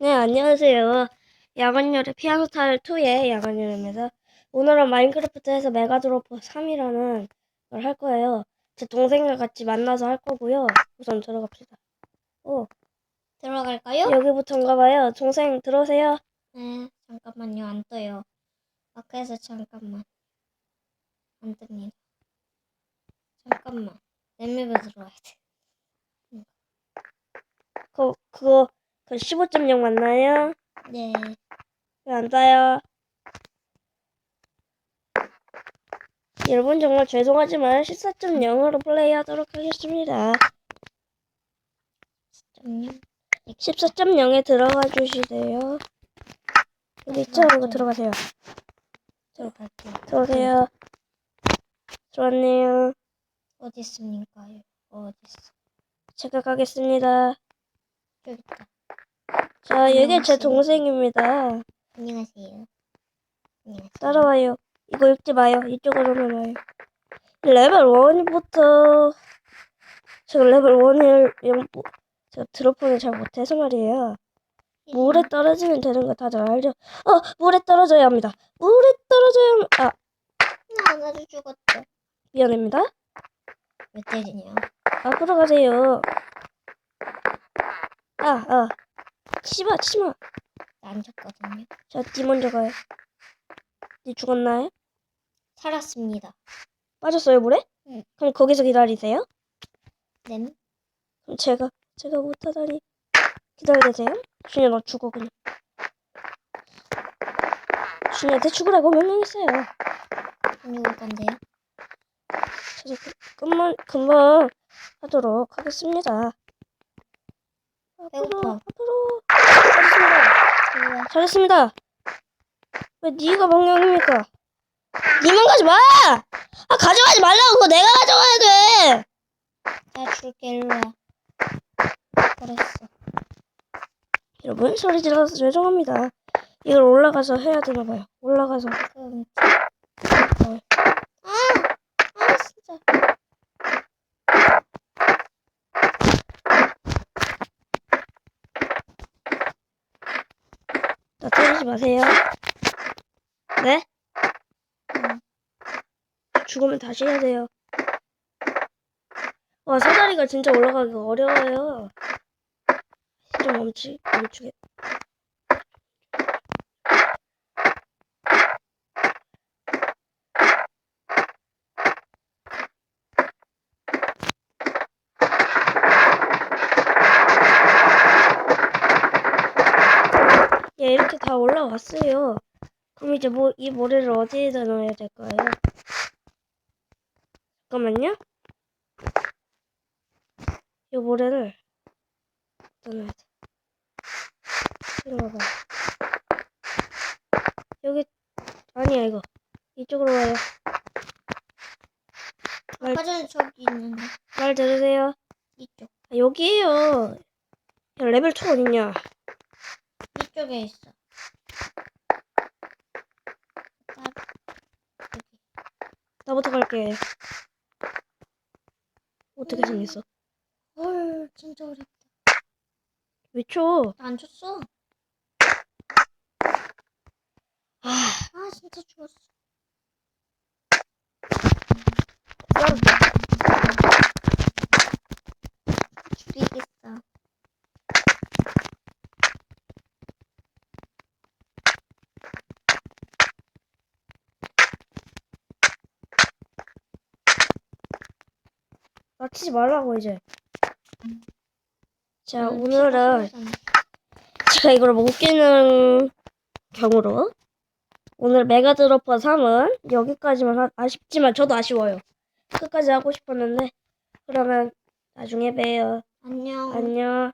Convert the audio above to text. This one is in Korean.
네, 안녕하세요. 야간열의 피아노타일 2의 야간열입니다. 오늘은 마인크래프트에서 메가드로퍼 3이라는 걸 할 거예요. 제 동생과 같이 만나서 할 거고요. 우선 들어갑시다. 오, 들어갈까요? 여기부터인가 봐요. 동생 들어오세요. 네, 잠깐만요. 안 떠요. 마크에서 잠깐만. 안 뜹니다. 잠깐만. 넷맵에 들어와야 돼. 그, 그거, 그 15.0 맞나요? 네. 왜안 따요? 여러분 정말 죄송하지만 14.0으로 플레이하도록 하겠습니다. 잠깐만요. 14.0에 들어가 주시세요. 여기 있죠? 이거 들어가세요. 들어갈게요. 들어오세요. 들어왔네요. 어디 있습니까? 어디 있어? 제가 가겠습니다. 저기 있다. 자, 여기 제. 동생입니다. 안녕하세요. 안녕하세요. 따라와요. 이거 읽지 마요. 이쪽으로만 와요. 레벨 1부터 제가 레벨 1을 제가 드롭을 잘 못해서 말이에요. 물에 떨어지면 되는 거 다들 알죠? 어, 물에 떨어져야 합니다. 물에 떨어져야 합... 아, 나 죽었어. 미안합니다. 왜 때리냐? 앞으로 가세요. 아, 아. 치마, 치마. 나안 졌거든요. 자, 니 먼저 가요. 니 죽었나요? 살았습니다. 빠졌어요, 물에? 응. 그럼 거기서 기다리세요. 네. 그럼 제가, 제가 못하다니. 기다리세요. 준야, 너 죽어, 그냥. 준이한테 죽으라고 명령했어요. 누굴 건데요? 저 그- 금방, 금방 하도록 하겠습니다. 앞으로, 배고파. 앞으로. 잘했습니다. 좋아. 잘했습니다. 왜 네가 명령입니까? 니만 가지 마! 아, 가져가지 말라고! 그거 내가 가져가야 돼! 나 줄게, 일로 와. 버렸어. 여러분, 소리 질러서 죄송합니다. 이걸 올라가서 해야 되나 봐요. 올라가서. 그럼. 어, 아! 아, 진짜. 나 때리지 마세요. 네? 응. 죽으면 다시 해야 돼요. 와, 사다리가 진짜 올라가기가 어려워요. 좀 멈추, 멈추게. 예, 이렇게 다 올라왔어요. 그럼 이제 뭐, 이 모래를 어디에다 넣어야 될까요? 잠깐만요. 이 모래를 넣어야 돼? 들어가봐. 여기, 아니야, 이거. 이쪽으로 와요. 말, 아까 전에 저기 있는데. 말 들으세요. 이쪽. 아, 여기에요. 야, 레벨 2 어딨냐? 이쪽에 있어. 아, 여기. 나부터 갈게. 어떻게 생겼어? 헐, 진짜 어렵다. 왜 쳐? 나안 쳤어. 아, 아, 진짜 죽었어. 맞히지 말라고, 이제. 자, 음, 오늘은. 제가 이걸 못 깨는 경우로 오늘 메가드로퍼 3은 여기까지만 하, 아쉽지만 저도 아쉬워요. 끝까지 하고 싶었는데 그러면 나중에 봬요. 안녕. 안녕.